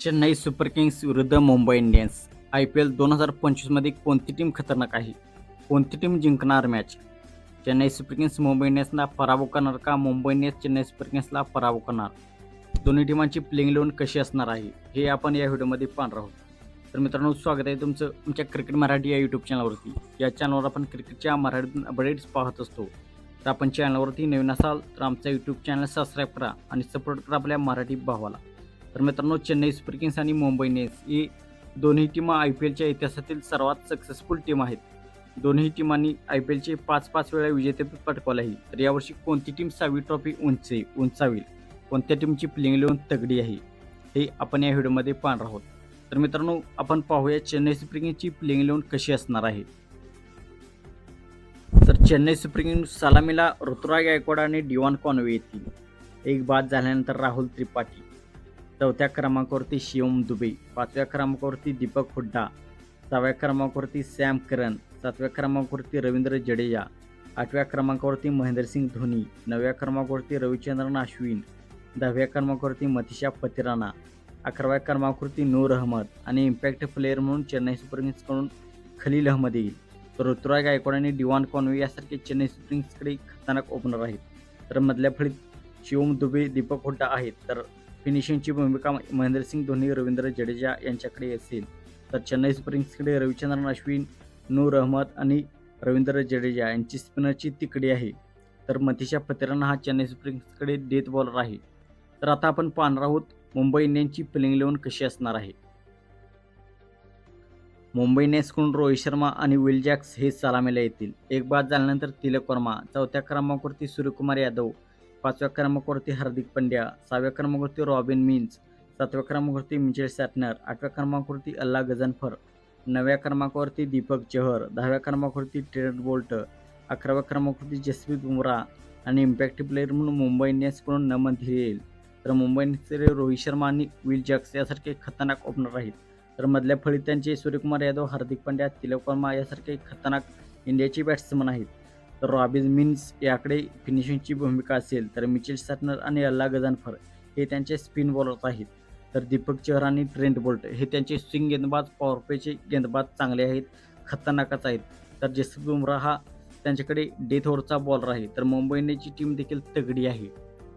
Chennai super kings विरुद्ध Mumbai Indians. I P L दोन हजार पंचवीसमध्ये कोणती टीम खतरनाक आहे? कोणती टीम जिंकणार match Chennai super kings Mumbai इंडियन्सला पराभव करणार का? मुंबई इंडियन्स चेन्नई सुपर किंग्सला पराभव करणार? दोन्ही टीमांची प्लेइंग इलेव्हन कशी असणार आहे? हे आपण या व्हिडिओमध्ये पाहणार आहोत. तर मित्रांनो स्वागत आहे तुमचं आमच्या क्रिकेट मराठी या यूट्यूब चॅनलवरती या चॅनलवर आपण क्रिकेटच्या मराठीतून अपडेट्स पाहत असतो. तर आपण चॅनलवरती नवीन असाल तर आमचा यूट्यूब चॅनल सबस्क्राईब करा आणि सपोर्ट करा आपल्या मराठी भावाला. तर मित्रांनो चेन्नई सुपर किंग्स आणि मुंबई इंडियन्स ही दोन्ही टीमा आय पी एलच्या इतिहासातील सर्वात सक्सेसफुल टीम आहेत. दोन्ही टीमांनी आय पी एलचे पाच पाच वेळा विजेतेपद पटकावलं आहे तर यावर्षी कोणती टीम सहावी ट्रॉफी उंचे उंचावी? कोणत्या टीमची प्लेइंग लिहून तगडी आहे? हे आपण या व्हिडिओमध्ये पाहणार आहोत. तर मित्रांनो आपण पाहूया चेन्नई सुपर किंग्सची प्लेइंग इलेव्हन कशी असणार आहे. तर चेन्नई सुपर किंग्स सलामीला ऋतुराज गायकवाड आणि डिवान कॉनवे येतील. एक बाद झाल्यानंतर राहुल त्रिपाठी. चौथ्या क्रमांकावरती शिवम दुबे पाचव्या क्रमांकावरती दीपक हुड्डा सहाव्या क्रमांकावरती सॅम करन सातव्या क्रमांकावरती रवींद्र जडेजा आठव्या क्रमांकावरती महेंद्रसिंग धोनी नवव्या क्रमांकावरती रविचंद्रन अश्विन दहाव्या क्रमांकावरती मतिशा पतिराणा अकराव्या क्रमांकावरती नूर अहमद आणि इम्पॅक्ट प्लेअर म्हणून चेन्नई सुपर किंग्सकडून खलील अहमद येईल. तर ऋतुराज गायकवाड आणि डिवान कॉन्वे यासारखे चेन्नई सुपर किंग्सकडे खतरनाक ओपनर आहेत. तर मधल्या फळीत शिवम दुबे दीपक हुड्डा आहेत. तर फिनिशिंगची भूमिका महेंद्रसिंग धोनी रवींद्र जडेजा यांच्याकडे असेल. तर चेन्नई सुपर किंग्सकडे रविचंद्रन अश्विन नूर अहमद आणि रवींद्र जडेजा यांची स्पिनरची तिकडी आहे. तर मतीशा पतिराना हा चेन्नई सुपर किंग्सकडे डेथ बॉलर आहे. तर आता आपण पाहणार आहोत मुंबई इंडियन्सची प्लेइंग इलेव्हन कशी असणार आहे. मुंबई इंडियन्सकडून रोहित शर्मा आणि विल जॅक्स हे सलामीला येतील. एक बाद झाल्यानंतर तिलक वर्मा चौथ्या क्रमांकावरती सूर्यकुमार यादव पाचव्या क्रमांकावरती हार्दिक पंड्या सहाव्या क्रमांकावरती रॉबिन मिन्स सातव्या क्रमांकावरती मिचेल सॅटनर आठव्या क्रमांकावरती अल्ला गझनफर नवव्या क्रमांकावरती दीपक चहर दहाव्या क्रमांकावरती ट्रेंट बोल्ट अकराव्या क्रमांकावरती जसप्रीत बुमरा आणि इम्पॅक्ट प्लेअर म्हणून मुंबई इंडियन्सकडून नमन येईल तर मुंबई इंडियन्सचे रोहित शर्मा आणि विल जॅक्स यासारखे खतरनाक ओपनर आहेत. तर मधल्या फळीत त्यांचे सूर्यकुमार यादव हार्दिक पांड्या तिलक वर्मा यासारखे खतरनाक इंडियाचे बॅट्समन आहेत. तर रॉबिन मिन्स याकडे फिनिशिंगची भूमिका असेल तर मिचेल सॅटनर आणि अल्ला गजानफर हे त्यांचे स्पिन बॉलर्स आहेत. तर दीपक चहर आणि ट्रेंट बोल्ट हे त्यांचे स्विंग गेंदबाज पॉवरपेचे गेंदबाज चांगले आहेत खतरनाकच आहेत. तर जसप्रीत बुमराह हा त्यांच्याकडे डेथ ओव्हरचा बॉलर आहे. तर मुंबई इंडियनची टीम देखील तगडी आहे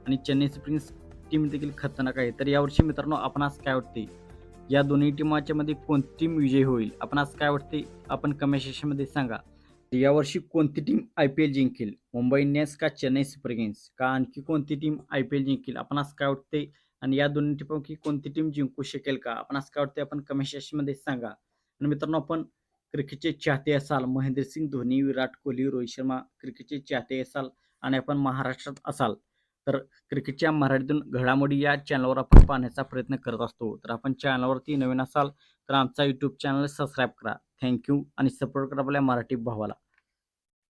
आणि चेन्नई स्प्रिंग्स टीम देखील खतरनाक आहे. तर यावर्षी मित्रांनो आपणास काय वाटते या दोन्ही टीमाच्यामध्ये कोणती टीम विजयी होईल? आपणास काय वाटते आपण कमेंट सेक्शनमध्ये सांगा. यावर्षी कोणती टीम आय पी एल जिंकेल? मुंबई इंडियन्स का चेन्नई सुपर किंग्स? का आणखी कोणती टीम आय पी एल जिंकेल? आपणास काय वाटते आणि या दोन्ही टीमपैकी कोणती टीम जिंकू शकेल का? आपणास काय वाटते आपण कमेंट सेक्शनमध्ये सांगा. आणि मित्रांनो आपण क्रिकेटचे चाहते असाल महेंद्रसिंग धोनी विराट कोहली रोहित शर्मा क्रिकेटचे चाहते असाल आणि आपण महाराष्ट्रात असाल तर क्रिकेटच्या मराठीतून घडामोडी या चॅनलवर आपण पाहण्याचा प्रयत्न करत असतो. तर आपण चॅनलवरती नवीन असाल तर आमचा यूट्यूब चॅनल सबस्क्राईब करा. थँक्यू आणि सपोर्ट करा आपल्या मराठी भावाला.